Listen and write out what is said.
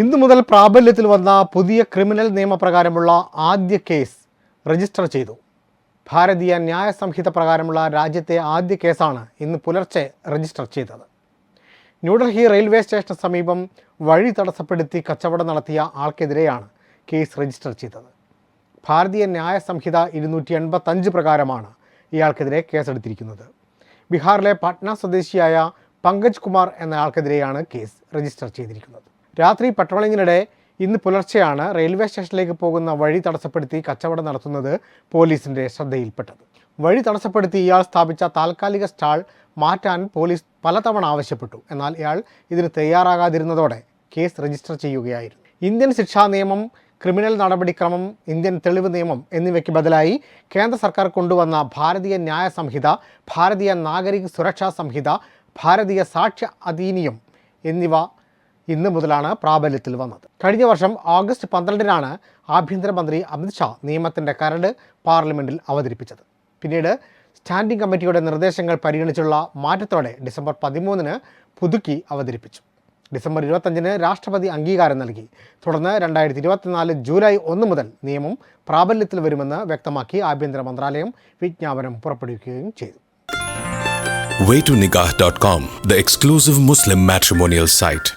ഇന്നു മുതൽ പ്രാബല്യത്തിൽ വന്ന പുതിയ ക്രിമിനൽ നിയമപ്രകാരമുള്ള ആദ്യ കേസ് രജിസ്റ്റർ ചെയ്തു. ഭാരതീയ ന്യായ സംഹിത പ്രകാരമുള്ള രാജ്യത്തെ ആദ്യ കേസാണ് ഇന്ന് പുലർച്ചെ രജിസ്റ്റർ ചെയ്തത്. ന്യൂഡൽഹി റെയിൽവേ സ്റ്റേഷന് സമീപം വഴി തടസ്സപ്പെടുത്തി കച്ചവടം നടത്തിയ ആൾക്കെതിരെയാണ് കേസ് രജിസ്റ്റർ ചെയ്തത്. ഭാരതീയ ന്യായ സംഹിത ഇരുന്നൂറ്റി എൺപത്തഞ്ച് പ്രകാരമാണ് ഇയാൾക്കെതിരെ കേസെടുത്തിരിക്കുന്നത്. ബീഹാറിലെ പട്ന സ്വദേശിയായ പങ്കജ് കുമാർ എന്നയാൾക്കെതിരെയാണ് കേസ് രജിസ്റ്റർ ചെയ്തിരിക്കുന്നത്. രാത്രി പട്രോളിങ്ങിനിടെ ഇന്ന് പുലർച്ചെയാണ് റെയിൽവേ സ്റ്റേഷനിലേക്ക് പോകുന്ന വഴി തടസ്സപ്പെടുത്തി കച്ചവടം നടത്തുന്നത് പോലീസിന്റെ ശ്രദ്ധയിൽപ്പെട്ടത്. വഴി തടസ്സപ്പെടുത്തി ഇയാൾ സ്ഥാപിച്ച താൽക്കാലിക സ്റ്റാൾ മാറ്റാൻ പോലീസ് പലതവണ ആവശ്യപ്പെട്ടു. എന്നാൽ ഇയാൾ ഇതിന് തയ്യാറാകാതിരുന്നതോടെ കേസ് രജിസ്റ്റർ ചെയ്യുകയായിരുന്നു. ഇന്ത്യൻ ശിക്ഷാ നിയമം ക്രിമിനൽ നടപടിക്രമം ഇന്ത്യൻ തെളിവ് നിയമം എന്നിവയ്ക്ക് ബദലായി കേന്ദ്ര സർക്കാർ കൊണ്ടുവന്ന ഭാരതീയ ന്യായ സംഹിത ഭാരതീയ നാഗരിക സുരക്ഷാ സംഹിത ഭാരതീയ സാക്ഷ്യ അധീനിയം എന്നിവ ഇന്ന് മുതലാണ് പ്രാബല്യത്തിൽ വന്നത്. കഴിഞ്ഞ വർഷം ഓഗസ്റ്റ് പന്ത്രണ്ടിനാണ് ആഭ്യന്തരമന്ത്രി അമിത്ഷാ നിയമത്തിന്റെ കരട് പാർലമെന്റിൽ അവതരിപ്പിച്ചത്. പിന്നീട് സ്റ്റാൻഡിംഗ് കമ്മിറ്റിയുടെ നിർദ്ദേശങ്ങൾ പരിഗണിച്ചുള്ള മാറ്റത്തോടെ ഡിസംബർ പതിമൂന്നിന് പുതുക്കി അവതരിപ്പിച്ചു. ഡിസംബർ ഇരുപത്തഞ്ചിന് രാഷ്ട്രപതി അംഗീകാരം നൽകി. തുടർന്ന് രണ്ടായിരത്തി ഇരുപത്തിനാല് ജൂലൈ ഒന്ന് മുതൽ നിയമം പ്രാബല്യത്തിൽ വരുമെന്ന് വ്യക്തമാക്കി ആഭ്യന്തര മന്ത്രാലയം വിജ്ഞാപനം പുറപ്പെടുവിക്കുകയും ചെയ്തു. Waytonikah.com, the exclusive Muslim matrimonial site.